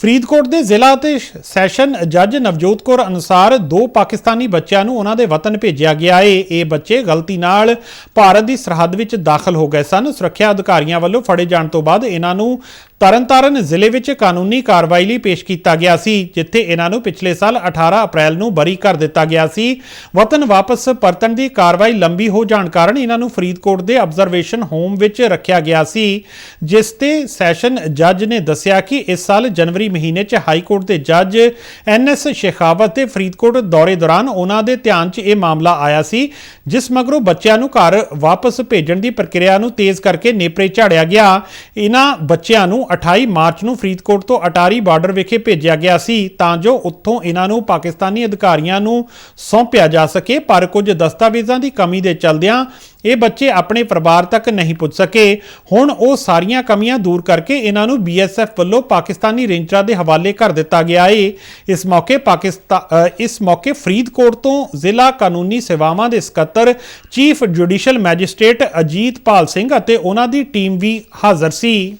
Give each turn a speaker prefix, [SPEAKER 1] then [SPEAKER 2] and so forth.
[SPEAKER 1] ਫਰੀਦਕੋਟ ਦੇ ਜ਼ਿਲ੍ਹਾ ਤੇ ਸੈਸ਼ਨ ਜੱਜ ਨਵਜੋਤ ਕੌਰ ਅਨੁਸਾਰ ਦੋ ਪਾਕਿਸਤਾਨੀ ਬੱਚਿਆਂ ਨੂੰ ਉਹਨਾਂ ਦੇ ਵਤਨ ਭੇਜਿਆ ਗਿਆ ਏ। ਇਹ ਬੱਚੇ ਗਲਤੀ ਨਾਲ ਭਾਰਤ ਦੀ ਸਰਹੱਦ ਵਿੱਚ ਦਾਖਲ ਹੋ ਗਏ ਸਨ। ਸੁਰੱਖਿਆ ਅਧਿਕਾਰੀਆਂ ਵੱਲੋਂ ਫੜੇ ਜਾਣ ਤੋਂ ਬਾਅਦ ਇਹਨਾਂ ਨੂੰ ਤਰਨਤਾਰਨ ਜ਼ਿਲ੍ਹੇ ਵਿੱਚ ਕਾਨੂੰਨੀ ਕਾਰਵਾਈ ਲਈ ਪੇਸ਼ ਕੀਤਾ ਗਿਆ ਸੀ, ਜਿੱਥੇ ਇਹਨਾਂ ਨੂੰ ਪਿਛਲੇ ਸਾਲ 18 ਅਪ੍ਰੈਲ ਨੂੰ ਬਰੀ ਕਰ ਦਿੱਤਾ ਗਿਆ ਸੀ। ਵਤਨ ਵਾਪਸ ਪਰਤਣ ਦੀ ਕਾਰਵਾਈ ਲੰਬੀ ਹੋ ਜਾਣ ਕਾਰਨ ਇਹਨਾਂ ਨੂੰ ਫਰੀਦਕੋਟ ਦੇ ਆਬਜ਼ਰਵੇਸ਼ਨ ਹੋਮ ਵਿੱਚ ਰੱਖਿਆ ਗਿਆ ਸੀ, ਜਿਸ ਤੇ ਸੈਸ਼ਨ ਜੱਜ ਨੇ ਦੱਸਿਆ ਕਿ ਇਸ ਸਾਲ ਜਨਵਰੀ ਮਹੀਨੇ 'ਚ ਹਾਈ ਕੋਰਟ ਦੇ ਜੱਜ ਐਨ ਐਸ ਸ਼ੇਖਾਵਤ ਦੇ ਫਰੀਦਕੋਟ ਦੌਰੇ ਦੌਰਾਨ ਉਹਨਾਂ ਦੇ ਧਿਆਨ 'ਚ ਇਹ ਮਾਮਲਾ ਆਇਆ ਸੀ, ਜਿਸ ਮਗਰੋਂ ਬੱਚਿਆਂ ਨੂੰ ਘਰ ਵਾਪਸ ਭੇਜਣ ਦੀ ਪ੍ਰਕਿਰਿਆ ਨੂੰ ਤੇਜ਼ ਕਰਕੇ ਨੇਪਰੇ ਝਾੜਿਆ ਗਿਆ। ਇਹਨਾਂ ਬੱਚਿਆਂ ਨੂੰ 28 ਮਾਰਚ ਨੂੰ ਫਰੀਦਕੋਟ ਤੋਂ ਅਟਾਰੀ ਬਾਰਡਰ ਵਿਖੇ ਭੇਜਿਆ ਗਿਆ ਸੀ, ਤਾਂ ਜੋ ਉੱਥੋਂ ਇਹਨਾਂ ਨੂੰ ਪਾਕਿਸਤਾਨੀ ਅਧਿਕਾਰੀਆਂ ਨੂੰ ਸੌਂਪਿਆ ਜਾ ਸਕੇ, ਪਰ ਕੁਝ ਦਸਤਾਵੇਜ਼ਾਂ ਦੀ ਕਮੀ ਦੇ ਚਲਦਿਆਂ ਇਹ ਬੱਚੇ ਆਪਣੇ ਪਰਿਵਾਰ ਤੱਕ ਨਹੀਂ ਪੁੱਜ ਸਕੇ। ਹੁਣ ਉਹ ਸਾਰੀਆਂ ਕਮੀਆਂ ਦੂਰ ਕਰਕੇ ਇਹਨਾਂ ਨੂੰ ਬੀਐਸਐਫ ਵੱਲੋਂ ਪਾਕਿਸਤਾਨੀ ਰੇਂਜਰਾਂ ਦੇ ਹਵਾਲੇ ਕਰ ਦਿੱਤਾ ਗਿਆ ਏ। ਇਸ ਮੌਕੇ ਪਾਕਿਸਤਾਨ ਇਸ ਮੌਕੇ ਫਰੀਦਕੋਟ ਤੋਂ ਜ਼ਿਲ੍ਹਾ ਕਾਨੂੰਨੀ ਸੇਵਾਵਾਂ ਦੇ ਸਕੱਤਰ chief judicial magistrate Ajit Pal Singh ਅਤੇ ਉਹਨਾਂ ਦੀ ਟੀਮ ਵੀ ਹਾਜ਼ਰ ਸੀ।